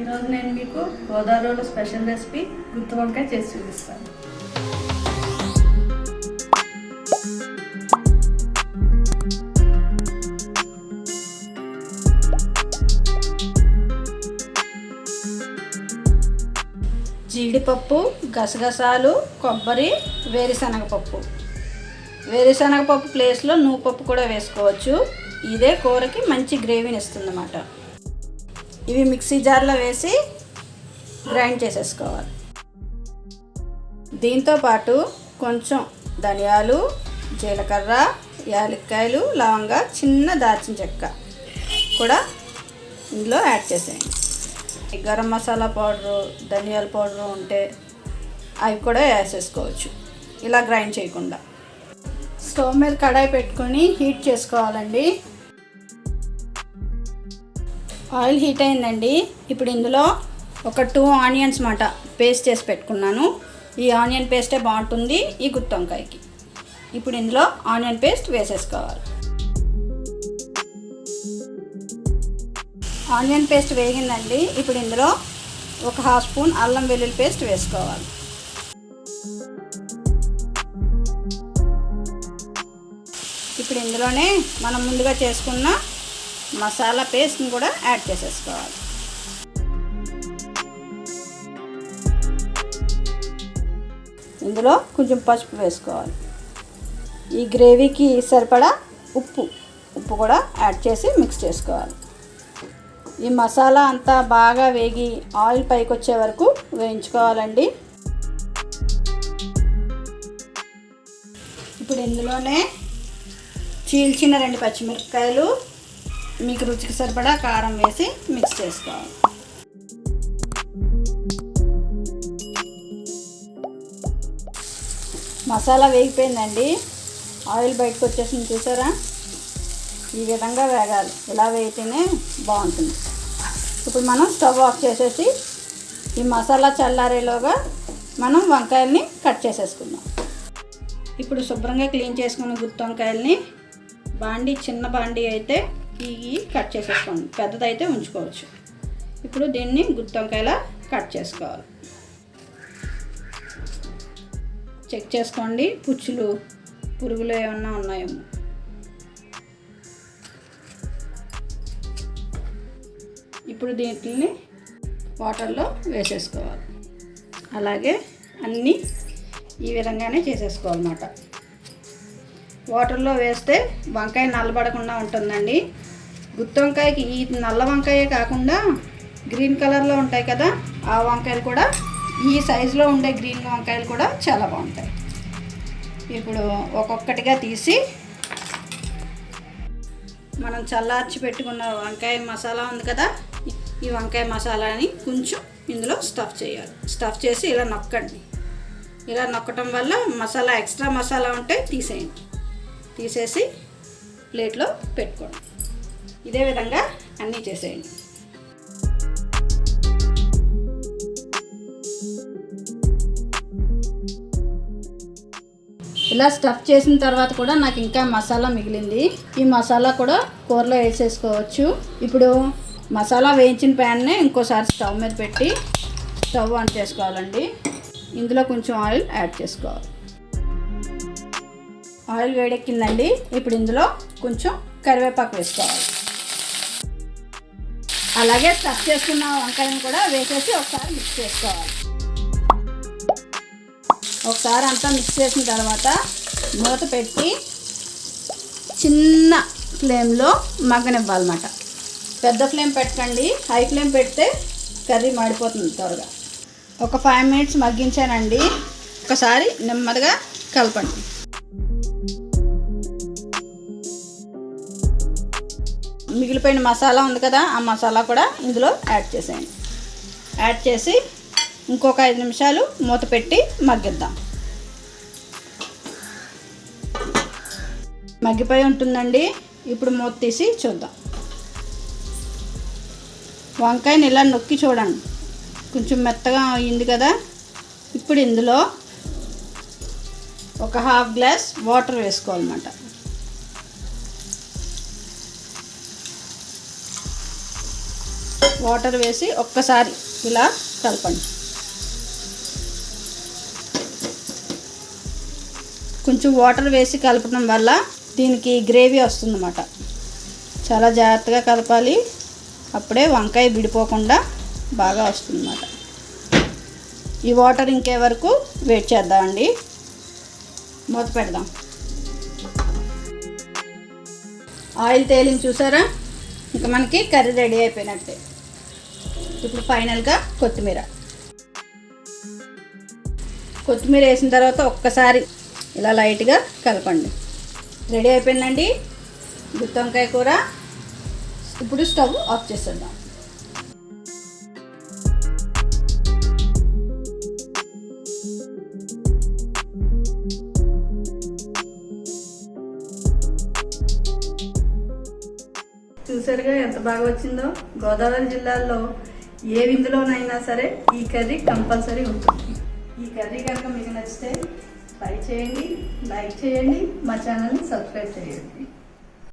ఈరోజు నేను మీకు గోదావరిలో స్పెషల్ రెసిపీ గుత్తి వంకాయ చేసి చూపిస్తాను. జీడిపప్పు గసగసాలు కొబ్బరి వేరుశనగపప్పు. వేరుశనగపప్పు ప్లేస్లో నువ్వుపప్పు కూడా వేసుకోవచ్చు. ఇదే కూరకి మంచి గ్రేవీని ఇస్తుంది అన్నమాట ఇవి మిక్సీ జార్లో వేసి గ్రైండ్ చేసేసుకోవాలి. దీంతో పాటు కొంచెం ధనియాలు జీలకర్ర యాలక్కాయలు లవంగా చిన్న దాల్చిన చెక్క కూడా ఇందులో యాడ్ చేసేయండి. గరం మసాలా పౌడరు ధనియాల పౌడరు ఉంటే అవి కూడా వేసేసుకోవచ్చు. ఇలా గ్రైండ్ చేయకుండా. స్టవ్ మీద కడాయి పెట్టుకొని హీట్ చేసుకోవాలండి. ఆయిల్ హీట్ అయిందండి. ఇప్పుడు ఇందులో ఒక టూ ఆనియన్స్ మాట పేస్ట్ చేసి పెట్టుకున్నాను. ఈ ఆనియన్ పేస్టే బాగుంటుంది ఈ గుత్తొంకాయకి ఇప్పుడు ఇందులో ఆనియన్ పేస్ట్ వేసేసుకోవాలి. ఆనియన్ పేస్ట్ వేగిందండి. ఇప్పుడు ఇందులో ఒక హాఫ్ స్పూన్ అల్లం వెల్లుల్లి పేస్ట్ వేసుకోవాలి. ఇప్పుడు ఇందులోనే మనం ముందుగా చేసుకున్న మసాలా పేస్ట్ని కూడా యాడ్ చేసేసుకోవాలి. ఇందులో కొంచెం పసుపు వేసుకోవాలి. ఈ గ్రేవీకి సరిపడా ఉప్పు ఉప్పు కూడా యాడ్ చేసి మిక్స్ చేసుకోవాలి. ఈ మసాలా అంతా బాగా వేగి ఆయిల్ పైకి వచ్చే వరకు వేయించుకోవాలండి. ఇప్పుడు ఇందులోనే చీల్చిన రెండు పచ్చిమిరపకాయలు మీకు రుచికి సరిపడా కారం వేసి మిక్స్ చేసుకోవాలి. మసాలా వేగిపోయిందండి. ఆయిల్ బయటకు వచ్చేసింది చూసారా? ఈ విధంగా వేగాలి. ఇలా వేగితేనే బాగుంటుంది. ఇప్పుడు మనం స్టవ్ ఆఫ్ చేసేసి ఈ మసాలా చల్లారేలోగా మనం వంకాయల్ని కట్ చేసేసుకుందాం. ఇప్పుడు శుభ్రంగా క్లీన్ చేసుకున్న గుత్తి వంకాయల్ని బాండి చిన్న బాండి అయితే ఇవి కట్ చేసేసుకోండి. పెద్దదైతే ఉంచుకోవచ్చు. ఇప్పుడు దీన్ని గుత్తి వంకాయలా కట్ చేసుకోవాలి. చెక్ చేసుకోండి పుచ్చులు పురుగులు ఏమన్నా ఉన్నాయేమో ఇప్పుడు దీంట్ని వాటర్లో వేసేసుకోవాలి. అలాగే అన్నీ ఈ విధంగానే చేసేసుకోవాలన్నమాట. వాటర్లో వేస్తే వంకాయ నల్లబడకుండా ఉంటుందండి. గుత్తి వంకాయకి ఈ నల్ల వంకాయే కాకుండా గ్రీన్ కలర్లో ఉంటాయి కదా ఆ వంకాయలు కూడా ఈ సైజులో ఉండే గ్రీన్ వంకాయలు కూడా చాలా బాగుంటాయి. ఇప్పుడు ఒక్కొక్కటిగా తీసి మనం చల్లార్చి పెట్టుకున్న వంకాయ మసాలా ఉంది కదా ఈ వంకాయ మసాలాని కొంచెం ఇందులో స్టఫ్ చేయాలి. స్టఫ్ చేసి ఇలా నొక్కండి. ఇలా నొక్కటం వల్ల మసాలా ఎక్స్ట్రా మసాలా ఉంటే తీసేయండి. తీసేసి ప్లేట్లో పెట్టుకోండి. ఇదే విధంగా అన్నీ చేసేయండి. ఇలా స్టఫ్ చేసిన తర్వాత కూడా నాకు ఇంకా మసాలా మిగిలింది. ఈ మసాలా కూడా కూరలో వేసేసుకోవచ్చు. ఇప్పుడు మసాలా వేయించిన ప్యాన్నే ఇంకోసారి స్టవ్ మీద పెట్టి స్టవ్ ఆన్ చేసుకోవాలండి. ఇందులో కొంచెం ఆయిల్ యాడ్ చేసుకోవాలి. ఆయిల్ వేడెక్కిందండి. ఇప్పుడు ఇందులో కొంచెం కరివేపాకు వేసుకోవాలి. అలాగే స్టఫ్ చేసుకున్న వంకాయను కూడా వేసేసి ఒకసారి మిక్స్ చేసుకోవాలి. ఒకసారి అంతా మిక్స్ చేసిన తర్వాత మూత పెట్టి చిన్న ఫ్లేమ్లో మగ్గనివ్వాలన్నమాట. పెద్ద ఫ్లేమ్ పెట్టకండి హై ఫ్లేమ్ పెడితే కర్రీ మాడిపోతుంది త్వరగా. ఒక ఫైవ్ మినిట్స్ మగ్గించానండి. ఒకసారి నెమ్మదిగా కలపండి. మిగిలిపోయిన మసాలా ఉంది కదా ఆ మసాలా కూడా ఇందులో యాడ్ చేసేయండి. యాడ్ చేసి ఇంకొక ఐదు నిమిషాలు మూత పెట్టి మగ్గిద్దాం. మగ్గిపోయి ఉంటుందండి. ఇప్పుడు మూత తీసి చూద్దాం. వంకాయని ఇలా నొక్కి చూడండి. కొంచెం మెత్తగా అయింది కదా. ఇప్పుడు ఇందులో ఒక హాఫ్ గ్లాస్ వాటర్ వేసుకోవాలన్నమాట. వాటర్ వేసి ఒక్కసారి ఇలా కలపండి. కొంచెం వాటర్ వేసి కలపడం వల్ల దీనికి గ్రేవీ వస్తుందన్నమాట. చాలా జాగ్రత్తగా కలపాలి. అప్పుడే వంకాయ విడిపోకుండా బాగా వస్తుందన్నమాట. ఈ వాటర్ ఇంకే వరకు వెయిట్ చేద్దామండి. మూత పెడదాం. ఆయిల్ తేలింది చూసారా? ఇంకా మనకి కర్రీ రెడీ అయిపోయినట్టే. ఇప్పుడు ఫైనల్గా కొత్తిమీర. కొత్తిమీర వేసిన తర్వాత ఒక్కసారి ఇలా లైట్గా కలపండి. రెడీ అయిపోయిందండి? గుత్తి వంకాయ కూర. ఇప్పుడు స్టవ్ ఆఫ్ చేసేద్దాం. చూసారుగా ఎంత బాగా వచ్చిందో? గోదావరి జిల్లాలో ఏ విందులోనైనా సరే ఈ కర్రీ కంపల్సరీ ఉంటుంది. ఈ కర్రీ కనుక మీకు నచ్చితే ట్రై చేయండి లైక్ చేయండి మా ఛానల్ని సబ్స్క్రైబ్ చేయండి.